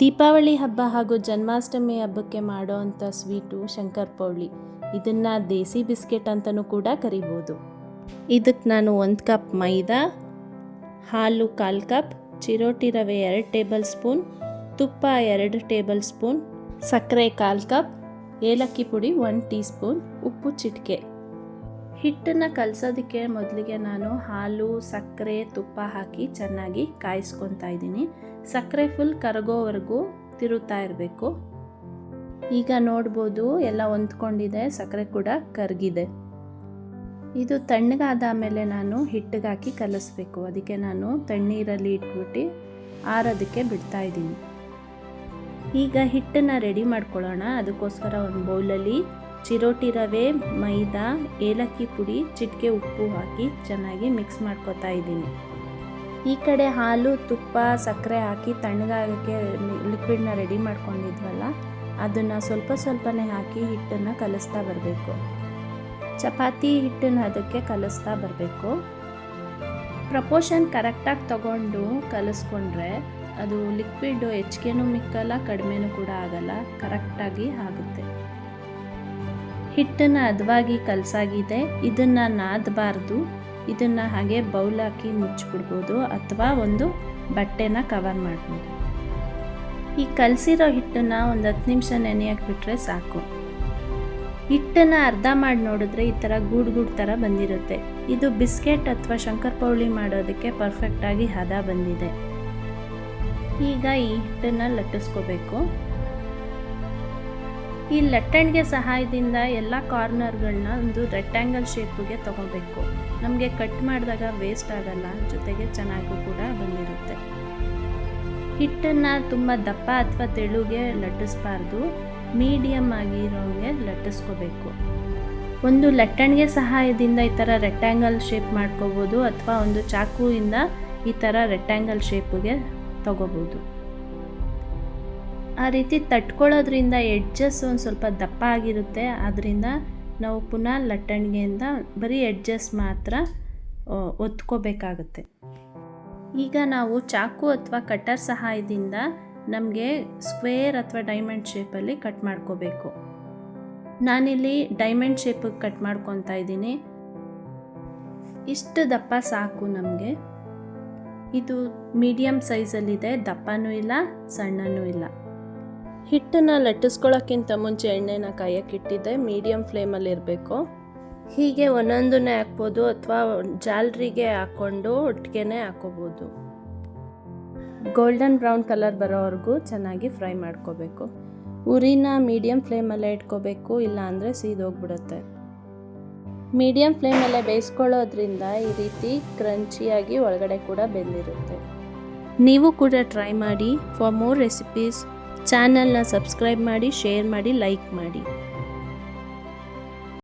ದೀಪಾವಳಿ ಹಬ್ಬ ಹಾಗೂ ಜನ್ಮಾಷ್ಟಮಿ ಹಬ್ಬಕ್ಕೆ ಮಾಡೋವಂಥ ಸ್ವೀಟು ಶಂಕರಪೌಳಿ ಇದನ್ನು ದೇಸಿ ಬಿಸ್ಕೆಟ್ ಅಂತಲೂ ಕೂಡ ಕರಿಬೋದು. ಇದಕ್ಕೆ ನಾನು ಒಂದು ಕಪ್ ಮೈದಾ, ಹಾಲು ಕಾಲು ಕಪ್, ಚಿರೋಟಿ ರವೆ ಎರಡು ಟೇಬಲ್ ಸ್ಪೂನ್, ತುಪ್ಪ ಎರಡು ಟೇಬಲ್ ಸ್ಪೂನ್, ಸಕ್ಕರೆ ಕಾಲು ಕಪ್, ಏಲಕ್ಕಿ ಪುಡಿ ಒನ್ ಟೀ ಸ್ಪೂನ್ ಉಪ್ಪು ಚಿಟಿಕೆ. ಹಿಟ್ಟನ್ನು ಕಲಸೋದಕ್ಕೆ ಮೊದಲಿಗೆ ನಾನು ಹಾಲು, ಸಕ್ಕರೆ, ತುಪ್ಪ ಹಾಕಿ ಚೆನ್ನಾಗಿ ಕಾಯಿಸ್ಕೊತಾ ಇದ್ದೀನಿ. ಸಕ್ಕರೆ ಫುಲ್ ಕರಗೋವರೆಗೂ ತಿರುತ್ತಾ ಇರಬೇಕು. ಈಗ ನೋಡ್ಬೋದು ಎಲ್ಲ ಹೊಂದ್ಕೊಂಡಿದೆ, ಸಕ್ಕರೆ ಕೂಡ ಕರಗಿದೆ. ಇದು ತಣ್ಣಗಾದ ಮೇಲೆ ನಾನು ಹಿಟ್ಟಿಗೆ ಹಾಕಿ ಕಲಿಸ್ಬೇಕು. ಅದಕ್ಕೆ ನಾನು ತಣ್ಣೀರಲ್ಲಿ ಇಟ್ಬಿಟ್ಟು ಆರೋದಕ್ಕೆ ಬಿಡ್ತಾ ಇದ್ದೀನಿ. ಈಗ ಹಿಟ್ಟನ್ನು ರೆಡಿ ಮಾಡ್ಕೊಳ್ಳೋಣ. ಅದಕ್ಕೋಸ್ಕರ ಒಂದು ಬೌಲಲ್ಲಿ ಚಿರೋಟಿ ರವೆ ಮೈದಾ, ಏಲಕ್ಕಿ ಪುಡಿ, ಚಿಟಿಕೆ ಉಪ್ಪು ಹಾಕಿ ಚೆನ್ನಾಗಿ ಮಿಕ್ಸ್ ಮಾಡ್ಕೊತಾ ಇದ್ದೀನಿ. ಈ ಕಡೆ ಹಾಲು, ತುಪ್ಪ, ಸಕ್ಕರೆ ಹಾಕಿ ತಣ್ಣಗಾಗಕ್ಕೆ ಲಿಕ್ವಿಡ್ನ ರೆಡಿ ಮಾಡ್ಕೊಂಡಿದ್ವಲ್ಲ, ಅದನ್ನು ಸ್ವಲ್ಪ ಸ್ವಲ್ಪನೇ ಹಾಕಿ ಹಿಟ್ಟನ್ನು ಕಲಿಸ್ತಾ ಬರಬೇಕು. ಚಪಾತಿ ಹಿಟ್ಟನ್ನು ಅದಕ್ಕೆ ಕಲಿಸ್ತಾ ಬರಬೇಕು. ಪ್ರಪೋರ್ಷನ್ ಕರೆಕ್ಟಾಗಿ ತಗೊಂಡು ಕಲಿಸ್ಕೊಂಡ್ರೆ ಅದು ಲಿಕ್ವಿಡ್ ಹೆಚ್ಚಿಗೆನೂ ಮಿಕ್ಕಲ್ಲ, ಕಡಿಮೆನೂ ಕೂಡ ಆಗಲ್ಲ ಕರೆಕ್ಟಾಗಿ ಆಗುತ್ತೆ. ಹಿಟ್ಟನ್ನು ಹದವಾಗಿ ಕಲಸಾಗಿದೆ. ಇದನ್ನು ನಾದಬಾರ್ದು. ಇದನ್ನು ಹಾಗೆ ಬೌಲ್ ಹಾಕಿ ಮುಚ್ಚಿಬಿಡ್ಬೋದು ಅಥವಾ ಒಂದು ಬಟ್ಟೆನ ಕವರ್ ಮಾಡ್ಬೋದು. ಈ ಕಲಸಿರೋ ಹಿಟ್ಟನ್ನು ಒಂದು ಹತ್ತು ನಿಮಿಷ ನೆನೆ ಬಿಟ್ಟರೆ ಸಾಕು. ಹಿಟ್ಟನ್ನು ಅರ್ಧ ಮಾಡಿ ನೋಡಿದ್ರೆ ಈ ಥರ ಗೂಡು ಗೂಡು ಥರ ಬಂದಿರುತ್ತೆ. ಇದು ಬಿಸ್ಕೆಟ್ ಅಥವಾ ಶಂಕರಪೌಳಿ ಮಾಡೋದಕ್ಕೆ ಪರ್ಫೆಕ್ಟಾಗಿ ಹದ ಬಂದಿದೆ. ಈಗ ಈ ಹಿಟ್ಟನ್ನು ಲಟ್ಟಿಸ್ಕೋಬೇಕು. ಈ ಲಟ್ಟಣಿಗೆ ಸಹಾಯದಿಂದ ಎಲ್ಲ ಕಾರ್ನರ್ಗಳನ್ನ ಒಂದು ರೆಕ್ಟ್ಯಾಂಗಲ್ ಶೇಪಿಗೆ ತಗೋಬೇಕು. ನಮಗೆ ಕಟ್ ಮಾಡಿದಾಗ ವೇಸ್ಟ್ ಆಗಲ್ಲ, ಜೊತೆಗೆ ಚೆನ್ನಾಗೂ ಕೂಡ ಬಂದಿರುತ್ತೆ. ಹಿಟ್ಟನ್ನು ತುಂಬ ದಪ್ಪ ಅಥವಾ ತೆಳುಗೆ ಲಟ್ಟಿಸ್ಬಾರ್ದು ಮೀಡಿಯಮ್ ಆಗಿರೋಗೆ ಲಟ್ಟಿಸ್ಕೋಬೇಕು. ಒಂದು ಲಟ್ಟಣಿಗೆ ಸಹಾಯದಿಂದ ಈ ಥರ ರೆಕ್ಟ್ಯಾಂಗಲ್ ಶೇಪ್ ಮಾಡ್ಕೋಬೋದು ಅಥವಾ ಒಂದು ಚಾಕುವಿಂದ ಈ ಥರ ರೆಕ್ಟ್ಯಾಂಗಲ್ ಶೇಪಿಗೆ ತಗೋಬೋದು. ಆ ರೀತಿ ತಟ್ಕೊಳ್ಳೋದ್ರಿಂದ ಎಡ್ಜಸ್ ಒಂದು ಸ್ವಲ್ಪ ದಪ್ಪ ಆಗಿರುತ್ತೆ. ಆದ್ದರಿಂದ ನಾವು ಪುನಃ ಲಟ್ಟಣಿಗೆಯಿಂದ ಬರೀ ಎಡ್ಜಸ್ ಮಾತ್ರ ಒತ್ಕೋಬೇಕಾಗುತ್ತೆ. ಈಗ ನಾವು ಚಾಕು ಅಥವಾ ಕಟ್ಟರ್ ಸಹಾಯದಿಂದ ನಮಗೆ ಸ್ಕ್ವೇರ್ ಅಥವಾ ಡೈಮಂಡ್ ಶೇಪಲ್ಲಿ ಕಟ್ ಮಾಡ್ಕೋಬೇಕು. ನಾನಿಲ್ಲಿ ಡೈಮಂಡ್ ಶೇಪಿಗೆ ಕಟ್ ಮಾಡ್ಕೊತಾ ಇದ್ದೀನಿ. ಇಷ್ಟು ದಪ್ಪ ಸಾಕು ನಮಗೆ. ಇದು ಮೀಡಿಯಮ್ ಸೈಜಲ್ಲಿದೆ ದಪ್ಪನೂ ಇಲ್ಲ, ಸಣ್ಣನೂ ಇಲ್ಲ. ಹಿಟ್ಟನ್ನು ಲಟ್ಟಿಸ್ಕೊಳ್ಳೋಕ್ಕಿಂತ ಮುಂಚೆ ಎಣ್ಣೆನ ಕಾಯಕ್ಕಿಟ್ಟಿದ್ದೆ ಮೀಡಿಯಮ್ ಫ್ಲೇಮಲ್ಲಿ ಇರಬೇಕು. ಹೀಗೆ ಒಂದೊಂದನ್ನೇ ಹಾಕ್ಬೋದು ಅಥವಾ ಜಾಲ್ರಿಗೆ ಹಾಕ್ಕೊಂಡು ಒಟ್ಟಿಗೆನೇ ಹಾಕೋಬೋದು. ಗೋಲ್ಡನ್ ಬ್ರೌನ್ ಕಲರ್ ಬರೋವರೆಗೂ ಚೆನ್ನಾಗಿ ಫ್ರೈ ಮಾಡ್ಕೋಬೇಕು. ಉರಿನ ಮೀಡಿಯಮ್ ಫ್ಲೇಮಲ್ಲೇ ಇಟ್ಕೋಬೇಕು, ಇಲ್ಲ ಅಂದರೆ ಸೀದೋಗ್ಬಿಡುತ್ತೆ ಮೀಡಿಯಮ್ ಫ್ಲೇಮಲ್ಲೇ ಬೇಯಿಸ್ಕೊಳ್ಳೋದ್ರಿಂದ ಈ ರೀತಿ ಕ್ರಂಚಿಯಾಗಿ ಒಳಗಡೆ ಕೂಡ ಬೆಂದಿರುತ್ತೆ. ನೀವು ಕೂಡ ಟ್ರೈ ಮಾಡಿ. ಫಾರ್ ಮೋರ್ ರೆಸಿಪೀಸ್ ಚಾನಲ್ನ ಸಬ್ಸ್ಕ್ರೈಬ್ ಮಾಡಿ ಶೇರ್ ಮಾಡಿ ಲೈಕ್ ಮಾಡಿ.